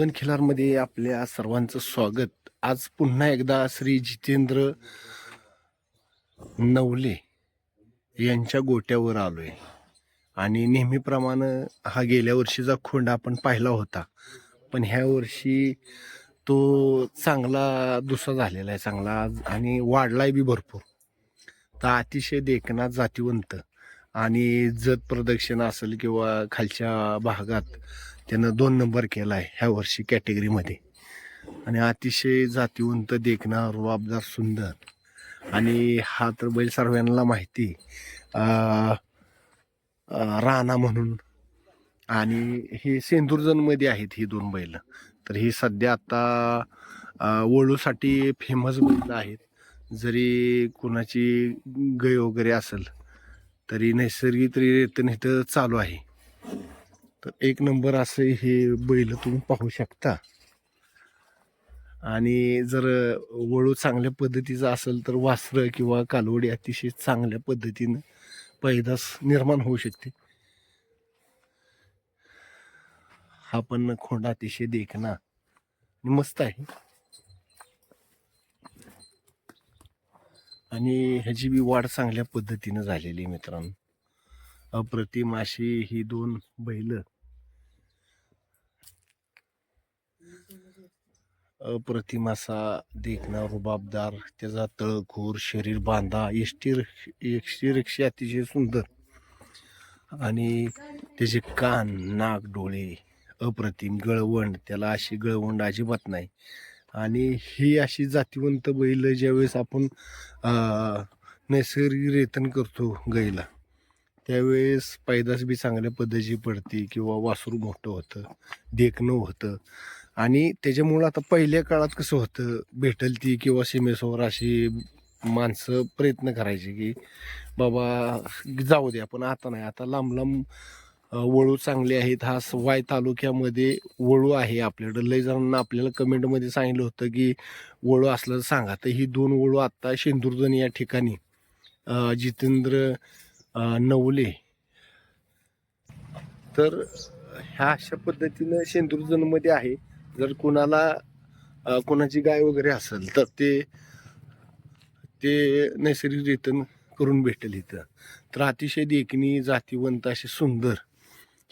दोन खिलारमध्ये आपल्या सर्वांचं स्वागत. आज पुन्हा एकदा श्री जितेंद्र नवले यांच्या गोट्यावर आलोय. आणि नेहमीप्रमाणे हा गेल्या वर्षीचा खोंड आपण पाहिला होता. पण ह्या वर्षी तो चांगला दुसरा झालेला आहे चांगला आणि वाढलाय बी भरपूर. तर अतिशय देखना जातीवंत. आणि जत प्रदक्षिणा असेल किंवा खालच्या भागात त्यानं दोन नंबर केला आहे ह्या वर्षी कॅटेगरीमध्ये आणि अतिशय जातीवंत देखणार रुबाबदार सुंदर. आणि हा तर बैल सर्वांना माहिती. राणा म्हणून. आणि हे सेंदुर्जनमध्ये आहेत ही दोन बैल. तर ही सध्या आता वळूसाठी फेमस बैल आहेत. जरी कोणाची गय वगैरे असेल तरी नैसर्गिक रित्या इथं चालू आहे. तर एक नंबर असे हे बैल तुम्ही पाहू शकता. आणि जर वळू चांगल्या पद्धतीचं असेल तर वासरं किंवा कालवडी अतिशय चांगल्या पद्धतीनं पैदास निर्माण होऊ शकते. हा पण खोंड अतिशय देखना मस्त आहे. आणि ह्याची बी वाढ चांगल्या पद्धतीनं झालेली मित्रांनो. अप्रतिम अशी ही दोन बैल अप्रतिम असा देखणा रुबाबदार त्याचा तळखोर शरीर बांधा एष्टी एष्टी रिक्षा अतिशय सुंदर. आणि त्याचे कान नाक डोळे अप्रतिम गळवंड त्याला अशी गळवंड अजिबात नाही. आणि ही अशी जातीवंत बैल ज्यावेळेस आपण नैसर्गिक रेतन करतो गाईला त्यावेळेस पैदास बी चांगल्या पद्धतीची पडते किंवा वासरू मोठं होतं देखणं होतं. आणि त्याच्यामुळं आता पहिल्या काळात कसं होतं भेटल ती किंवा सीमेसमोर अशी माणसं प्रयत्न करायचे की बाबा जाऊ दे पण आता नाही. आता लांब लांब वळू चांगले आहेत. हा वाय तालुक्यामध्ये वळू आहे आपल्याकडं. लय जणांना आपल्याला कमेंटमध्ये सांगितलं होतं की वळू असलं तर सांगा. तर ही दोन वळू आत्ता शेंदुर्जन या ठिकाणी जितेंद्र नवले. तर ह्या अशा पद्धतीनं शेंदुर्जनमध्ये आहे. जर कुणाला कुणाची गाय वगैरे असेल तर ते ते नैसर्गिक रितन करून भेटेल इथं. तर अतिशय देखणी जातीवंत असे सुंदर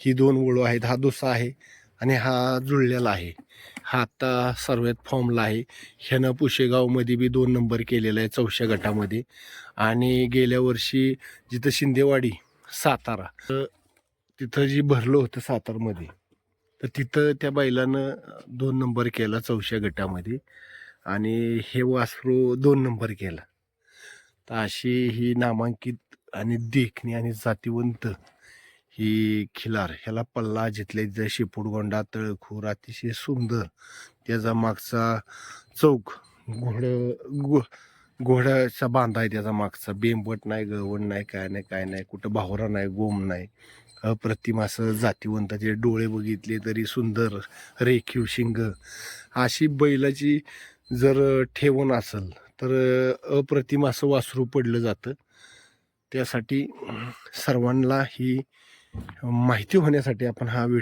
ही दोन वळू आहेत. हा दुसा आहे आणि हा जुळलेला आहे. हा आत्ता सर्वात फॉर्मला आहे. ह्यानं पुशेगावमध्ये बी दोन नंबर केलेला आहे चौशा गटामध्ये. आणि गेल्या वर्षी जिथं शिंदेवाडी सातारा तर तिथं जी भरलं होतं सातारमध्ये तर तिथं त्या बैलानं दोन नंबर केला चौशा गटामध्ये आणि हे वासरू दोन नंबर केला. तर अशी ही नामांकित आणि देखणी आणि जातीवंत ही खिलार ह्याला पल्ला जिथल्या तिथं शेपूटगोंडा तळखोर अतिशय सुंदर त्याचा मागचा चौक घोड घो घोड्याचा बांधा आहे त्याचा मागचा. बेंबट नाही गवण नाही काय नाही काय नाही कुठं भावरा नाही गोम नाही. अप्रतिम असं जातीवंताचे डोळे बघितले तरी सुंदर रेखीव शिंग. अशी बैलाची जर ठेवण असेल तर अप्रतिम असं वासरू पडलं जातं. त्यासाठी सर्वांना ही माहिती होण्यासाठी आपण हा व्हिडिओ